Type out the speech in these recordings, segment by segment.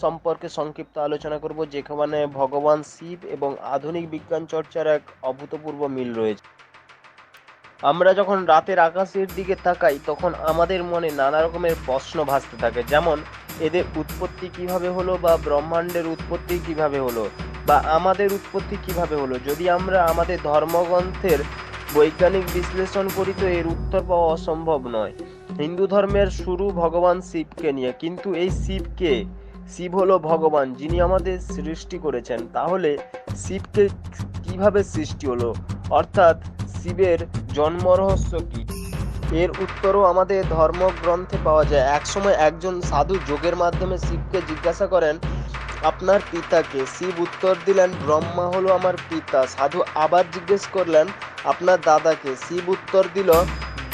সম্পর্কে সংক্ষিপ্ত আলোচনা করব, যেখানে ভগবান শিব এবং আধুনিক বিজ্ঞান চর্চার এক অভূতপূর্ব মিল রয়েছে। আমরা যখন রাতের আকাশের দিকে তাকাই, তখন আমাদের মনে নানা রকমের প্রশ্ন ভাসতে থাকে, যেমন, এদের উৎপত্তি কীভাবে হলো বা ব্রহ্মাণ্ডের উৎপত্তি কীভাবে হলো বা আমাদের উৎপত্তি কীভাবে হলো? যদি আমরা আমাদের ধর্মগ্রন্থের বৈজ্ঞানিক বিশ্লেষণ করি, তো এর উত্তর পাওয়া অসম্ভব নয়। হিন্দু ধর্মের শুরু ভগবান শিবকে নিয়ে, কিন্তু এই শিবকে শিব হলো ভগবান যিনি আমাদের সৃষ্টি করেছেন। তাহলে শিবকে কীভাবে সৃষ্টি হলো? অর্থাৎ শিবের জন্ম রহস্য কি? এর উত্তরও আমাদের ধর্মগ্রন্থে পাওয়া যায়। একসময় একজন সাধু যোগের মাধ্যমে শিবকে জিজ্ঞাসা করেন, আপনার পিতাকে শিব উত্তর দিলেন, ব্রহ্মা হলো আমার পিতা। সাধু আবার জিজ্ঞেস করলেন, আপনার দাদাকে শিব উত্তর দিল,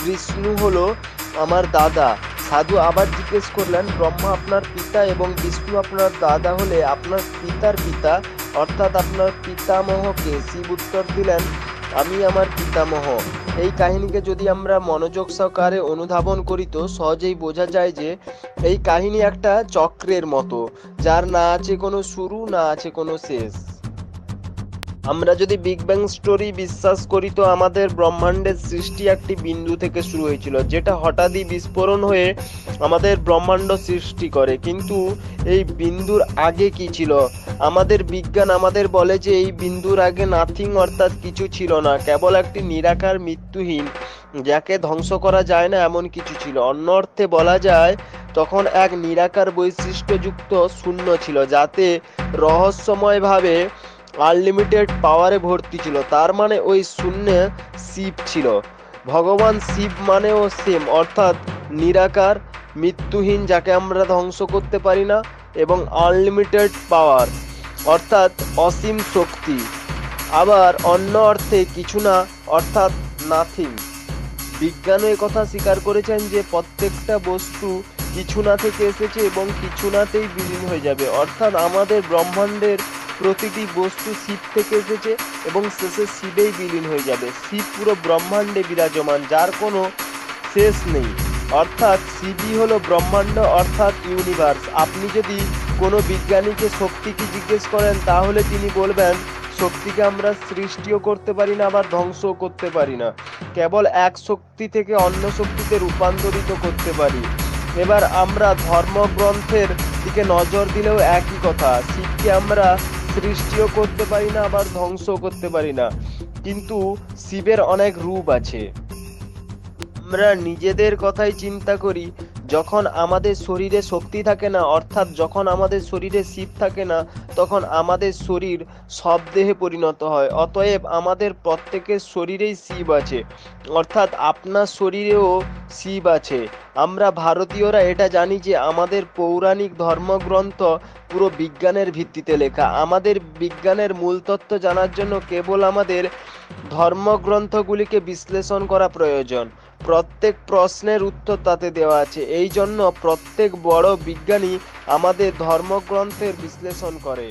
বিষ্ণু হলো আমার দাদা। সাধু আবার জিজ্ঞেস করলেন, ব্রহ্মা আপনার পিতা এবং বিষ্ণু আপনার দাদা হলে আপনার পিতার পিতা, অর্থাৎ আপনার পিতামহকে শিব উত্তর দিলেন, আমি আমার পিতামহ। এই কাহিনীকে যদি আমরা মনোযোগ সহকারে অনুধাবন করি তো সহজেই বোঝা যায় যে এই কাহিনী একটা চক্রের মতো, যার না আছে কোনো শুরু, না আছে কোনো শেষ। আমরা যদি বিগ ব্যাং স্টোরি বিশ্বাস করি, তো আমাদের ব্রহ্মাণ্ডের সৃষ্টি একটি বিন্দু থেকে শুরু হয়েছিল, যেটা হঠাৎই বিস্ফোরণ হয়ে আমাদের ব্রহ্মাণ্ড সৃষ্টি করে। কিন্তু এই বিন্দুর আগে কি ছিল? আমাদের বিজ্ঞান আমাদের বলে যে এই বিন্দুর আগে নাথিং অর্থাৎ কিছু ছিল না, কেবল একটি নিরাকার মৃত্যুহীন, যাকে ধ্বংস করা যায় না এমন কিছু ছিল। অন্য অর্থে বলা যায়, তখন এক নিরাকার বৈশিষ্ট্যযুক্ত শূন্য ছিল, যাতে রহস্যময়ভাবে আনলিমিটেড পাওয়ারে ভর্তি ছিল। তার মানে ওই শূন্যে শিব ছিল। ভগবান শিব মানেও সেম অর্থাৎ নিরাকার, মৃত্যুহীন, যাকে আমরা ধ্বংস করতে পারি না, এবং আনলিমিটেড পাওয়ার, অর্থাৎ অসীম শক্তি। আবার অন্য অর্থে কিছু না, অর্থাৎ নাথিং বিজ্ঞানও কথা স্বীকার করেছেন যে, প্রত্যেকটা বস্তু কিছু না থেকে এসেছে এবং কিছু নাতেই বিলীন হয়ে যাবে। অর্থাৎ আমাদের ব্রহ্মাণ্ডের প্রতিটি বস্তু শিব থেকে এসেছে এবং শেষে শিবেই বিলীন হয়ে যাবে। শিব পুরো ব্রহ্মাণ্ডে বিরাজমান, যার কোনো শেষ নেই। অর্থাৎ শিবই হলো ব্রহ্মাণ্ড, অর্থাৎ ইউনিভার্স। আপনি যদি কোনো বিজ্ঞানীকে শক্তি কি জিজ্ঞেস করেন, তাহলে তিনি বলবেন, শক্তিকে আমরা সৃষ্টিও করতে পারি না, আবার ধ্বংসও করতে পারি না। কেবল এক শক্তি থেকে অন্য শক্তিতে রূপান্তরিত করতে পারি। এবার আমরা ধর্মগ্রন্থের দিকে নজর দিলেও একই কথা। শিবকে আমরা সৃষ্টিও করতে পারি না, আবার ধ্বংসও করতে পারি না। কিন্তু শিবের অনেক রূপ আছে। আমরা নিজেদের কথাই চিন্তা করি যখন আমাদের শরীরে শক্তি থাকে না, অর্থাৎ যখন আমাদের শরীরে শিব থাকে না, তখন আমাদের শরীর সব দেহে পরিণত হয়। অতএব আমাদের প্রত্যেকের শরীরেই শিব আছে। অর্থাৎ আপনার শরীরেও শিব আছে। আমরা ভারতীয়রা এটা জানি যে আমাদের পৌরাণিক ধর্মগ্রন্থ পুরো বিজ্ঞানের ভিত্তিতে লেখা। আমাদের বিজ্ঞানের মূল তত্ত্ব জানার জন্য কেবল আমাদের ধর্মগ্রন্থগুলিকে বিশ্লেষণ করা প্রয়োজন। প্রত্যেক প্রশ্নের উত্তর তাতে দেওয়া আছে। এই জন্য প্রত্যেক বড় বিজ্ঞানী আমাদের ধর্মগ্রন্থের বিশ্লেষণ করে।